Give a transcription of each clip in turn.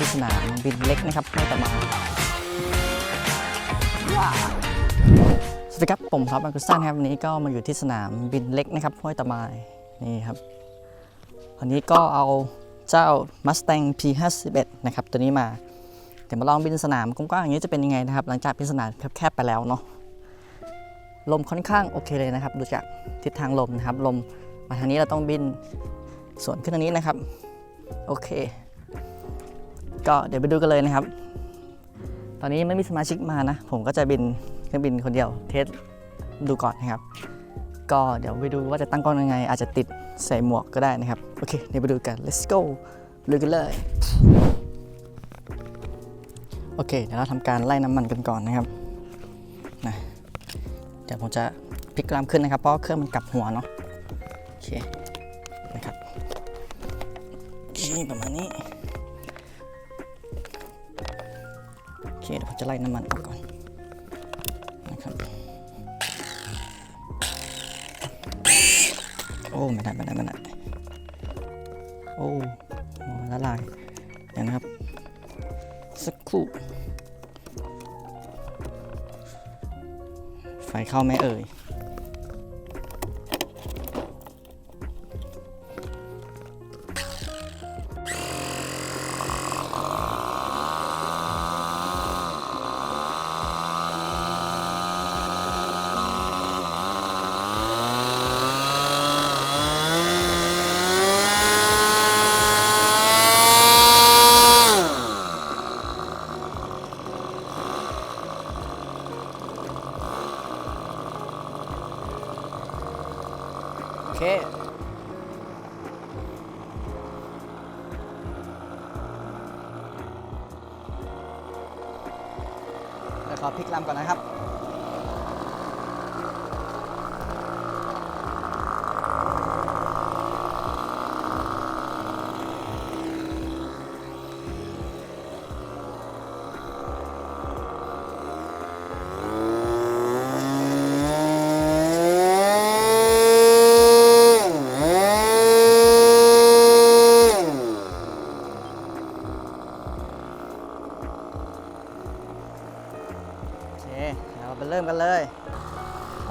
ที่สนามบินเล็กนะครับไม่ต่อมาว้สวัสดีครับผมครับอังกุสตันครับวันนี้ก็มาอยู่ที่สนามบินเล็กนะครับห้วยตะมายนี่ครับวันนี้ก็เอาเจ้า Mustang P51 นะครับตัวนี้มาเดี๋ยวมาลองบินสนามกว้างๆอย่างนี้จะเป็นยังไงนะครับ หลังจากบินสนามแคบๆไปแล้วเนาะลมค่อนข้างโอเคเลยนะครับ ดูจากทิศทางลมนะครับ ลมมาทางนี้เราต้องบินสวนขึ้นทางนี้นะครับ โอเค ก็เดี๋ยวไปดูกันเลยนะครับ ตอนนี้ไม่มีสมาชิกมานะ ผมก็จะบินเครื่องบินคนเดียวเทสดูก่อนนะครับ ก็เดี๋ยวไปดูว่าจะตั้งกล้องยังไง อาจจะติดใส่หมวกก็ได้นะครับ โอเคเดี๋ยวไปดูกัน let's go ลุยกันเลยโอเคเดี๋ยวเราทำการไล่น้ำมันกันก่อนนะครับนะเดี๋ยวผมจะพลิกกรามขึ้นนะครับเพราะเครื่องมันกลับหัวเนาะโอเคนะครับนี่ประมาณนี้ เคเดี๋ยวผมจะไล่น้ำมันออกก่อนนะครับโอ้ไม่ได้ไม่ได้ไม่ได้โอ้โอ้ละลายเดี๋ยวนะครับ สักครู่ไฟเข้าไหมเอ่ย ขอพลิกลำก่อนนะครับ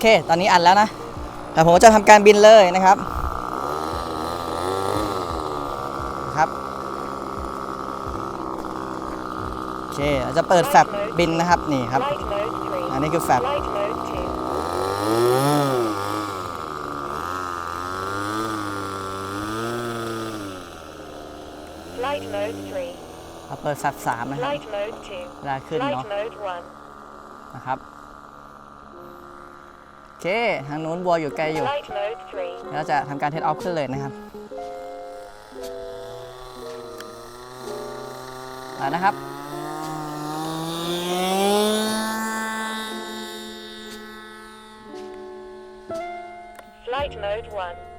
เค ตอนนี้อัดแล้วนะแต่ผมก็จะทำการบินเลยนะครับ ครับ โอเคเราจะเปิดแฟลปบินนะครับนี่ครับ Flight mode 3. อันนี้คือแฟบ Flight mode 2. Flight mode 3. เราเปิดแฟลปสามนะครับ Flight mode เวลาขึ้น 2. เนาะ Flight mode 1. นะครับโอ เค ทางนู้นบัวอยู่ไกลอยู่ Flight mode 3. เราจะทำการเทสออฟขึ้นเลยนะครับมานะครับ Flight mode 1.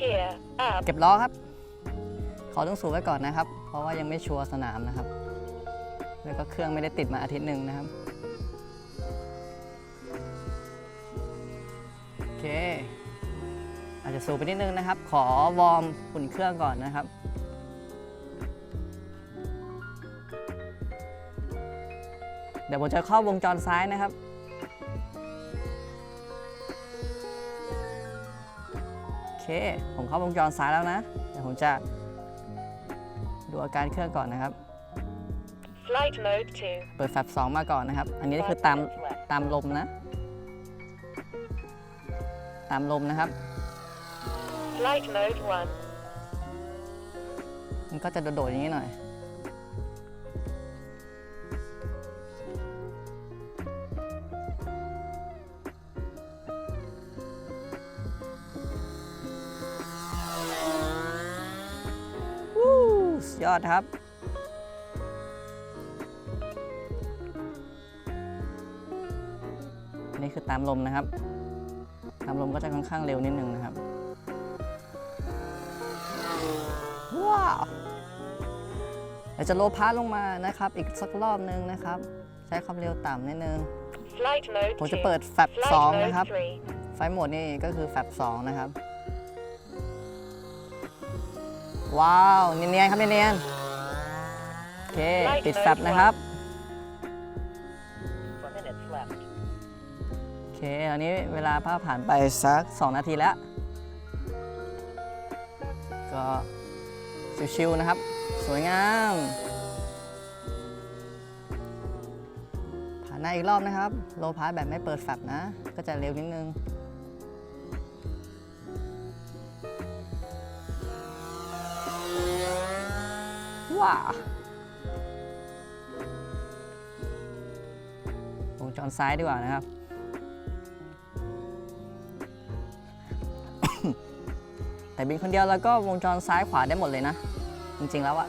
Gear up. เก็บล้อครับ ขอต้องสูงไว้ก่อนนะครับ เพราะว่ายังไม่ชัวร์สนามนะครับ แล้วก็เครื่องไม่ได้ติดมาอาทิตย์หนึ่งนะครับ โอเค อาจจะสูงไปนิดนึงนะครับ ขอวอร์มอุ่นเครื่องก่อนนะครับเดี๋ยวผมจะเข้าวงจรซ้ายนะครับ โอเค ผมเข้าวงจรซ้ายแล้วนะ เดี๋ยวผมจะ ดูอาการเครื่องก่อนนะครับ Flight mode 2. เปิดแฟลป2มาก่อนนะครับ อันนี้คือตามตามลมนะ ตามลมนะครับ Flight mode มันก็จะโดดๆอย่างนี้หน่อย ยอดครับอันนี้คือตามลมนะครับ ตามลมก็จะค่อนข้างเร็วนิดนึงนะครับ ว้าวเดี๋ยวจะโลพาสลงมานะครับ อีกสักรอบนึงนะครับ ใช้ความเร็วต่ำนิดนึง Flight mode ผมจะ 2. เปิดแฟบ Flight 2 mode นะครับ 3. ไฟล์โหมดนี่ก็คือแฟบ2นะครับ ว้าว เนียนๆครับเนียนๆโอเค ปิดแฟบนะครับ Four minutes left. โอเคตอนนี้เวลาภาพผ่านไปสัก 2 นาทีแล้ว ก็ชิวๆนะครับ สวยงามผ่านหน้าอีกรอบนะครับ โลพาร์แบบไม่เปิดแฟบนะ ก็จะเร็วนิดนึง ว้าวงจรซ้ายดีกว่านะครับ แต่บินคนเดียวแล้วก็วงจรซ้ายขวาได้หมดเลยนะ จริงๆแล้วอะ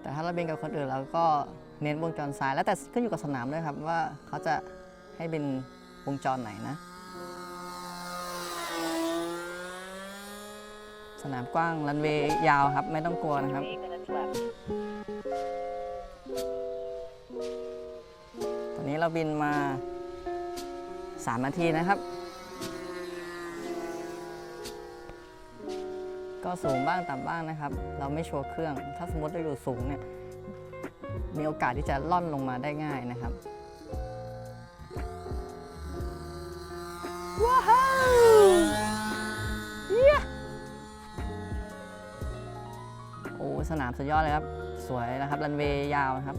แต่ถ้าเราบินกับคนอื่นเราก็เน้นวงจรซ้าย แล้วแต่ขึ้นอยู่กับสนามด้วยครับว่าเขาจะให้บินวงจรไหนนะ สนามกว้างรันเวย์ยาวครับ ไม่ต้องกลัวนะครับ ตอนนี้เราบินมา 3 นาทีนะครับ ก็สูงบ้างต่ำบ้างนะครับ เราไม่ชัวร์เครื่อง ถ้าสมมติเราอยู่สูงเนี่ย มีโอกาสที่จะล่อนลงมาได้ง่ายนะครับว้าว สนามสุดยอดเลยครับ สวยนะครับรันเวย์ยาวนะครับ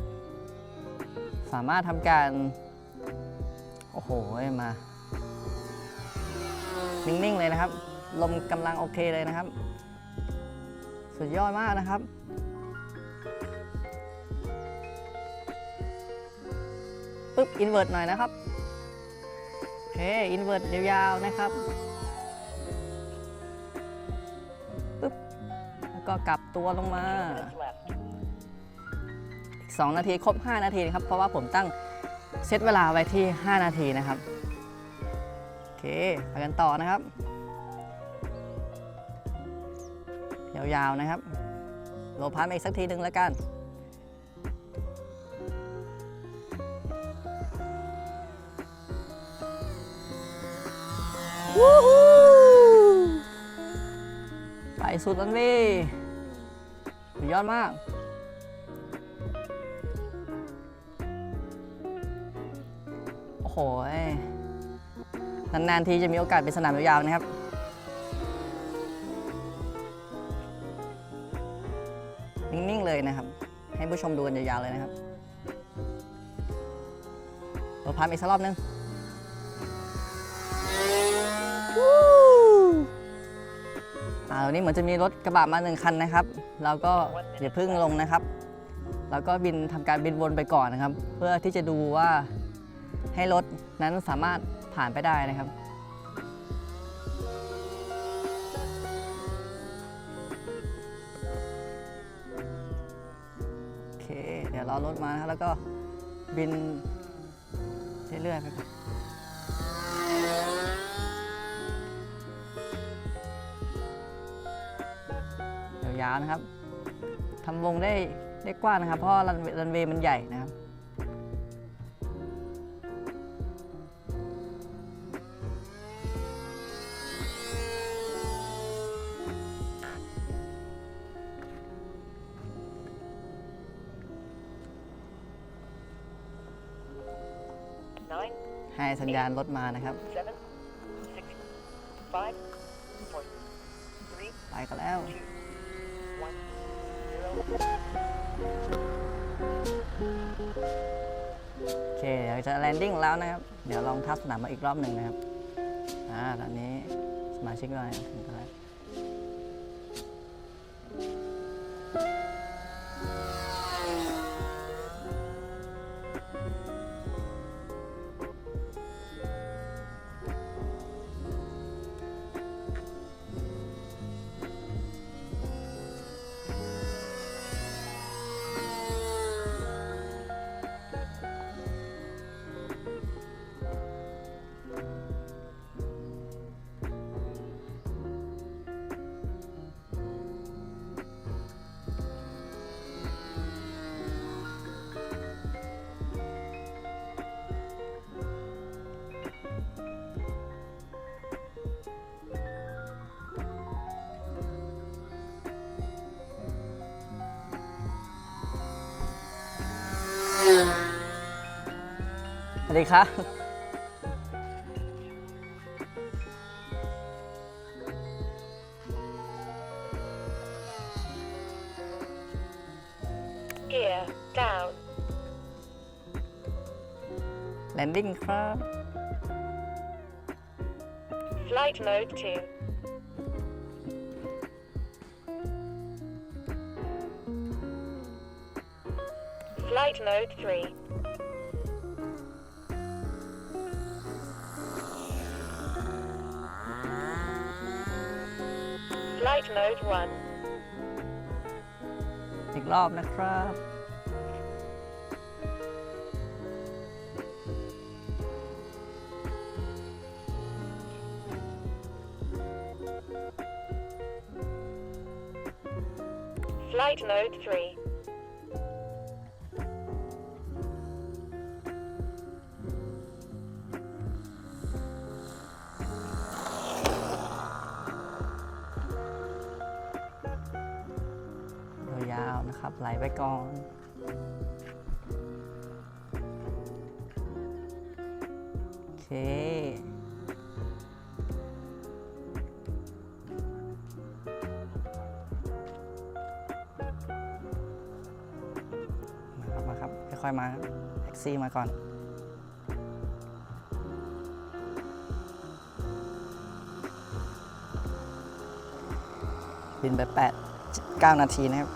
สามารถทำการ โอ้โหมา นิ่ง ๆ เลยนะครับ ลมกำลังโอเคเลยนะครับ สุดยอดมากนะครับปึ๊บอินเวอร์ตหน่อยนะครับโอเคอินเวอร์ตยาวๆนะครับปึ๊บ ก็กลับตัวลงมา อีก 2 นาทีครบ 5 นาทีนะครับ เพราะว่าผมตั้งเซตเวลาไว้ที่ 5 นาทีนะครับ โอเคไปกันต่อนะครับ ยาวๆนะครับ โลพาร์อีกสักทีหนึ่งแล้วกันวู้ฮู้ไปสุดแล้วนี่ สุดยอดมาก โอ้โห นาน ๆ ทีจะมีโอกาสเป็นสนามยาวๆนะครับนิ่ง ๆ เลยนะครับ ให้ผู้ชมดูกันยาว ๆ เลยนะครับเราพามอีกสักรอบนึง อ่าตอนนี้เหมือนจะมีรถกระบะมาหนึ่งคันนะครับเราก็อย่าเพึ่งลงนะครับแล้วก็บินทำการบินวนไปก่อนนะครับ เพื่อที่จะดูว่าให้รถนั้นสามารถผ่านไปได้นะครับโอเคเดี๋ยวรอรถมานะครับแล้วก็บินเรื่อยๆไปก่อน ยาวๆนะครับทำวงได้ได้กว้างนะครับ เพราะรันรันเวย์มันใหญ่นะครับ Nine, ให้สัญญาณรถมานะครับ seven, six, five, four, three, ไปกันแล้ว two, one, zero. โอเคเดี๋ยวจะแลนดิ้งแล้วนะครับ เดี๋ยวลองทับสนามมาอีกรอบหนึ่งนะครับ อ่า ตอนนี้สมาชิกเราถึงแล้ว วัสดีครับ Gear down. แลนดิ้งครับ Flight mode 2. Flight mode 3. Flight mode 1. อีกรอบนะครับ Flight mode 3. ก่อน โอเค มาครับ มาครับ ค่อยๆมาแท็กซี่มาก่อนบินไป8 9นาทีนะครับ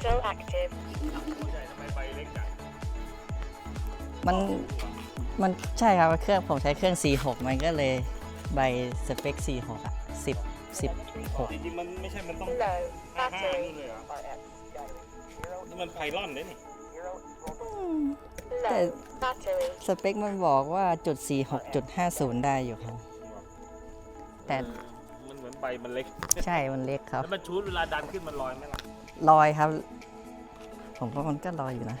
Throttle active. มันมันใช่ครับเครื่องผมใช้เครื่อง C6 มันก็เลยใบสเปค C6 อะ10 16จริงๆมันไม่ใช่ มันต้อง Low ห้าห้า battery. นู่นเลยเหรอนี่มันไพลอนได้นี่ Low battery. สเปคมันบอกว่าจุด46จุด50 ได้อยู่ครับ แต่มันเหมือนใบมันเล็ก ใช่มันเล็กครับ แล้วมันชูดเวลาดันขึ้นมันลอยไหมล่ะ ลอยครับ ผมว่ามันก็ลอยอยู่นะ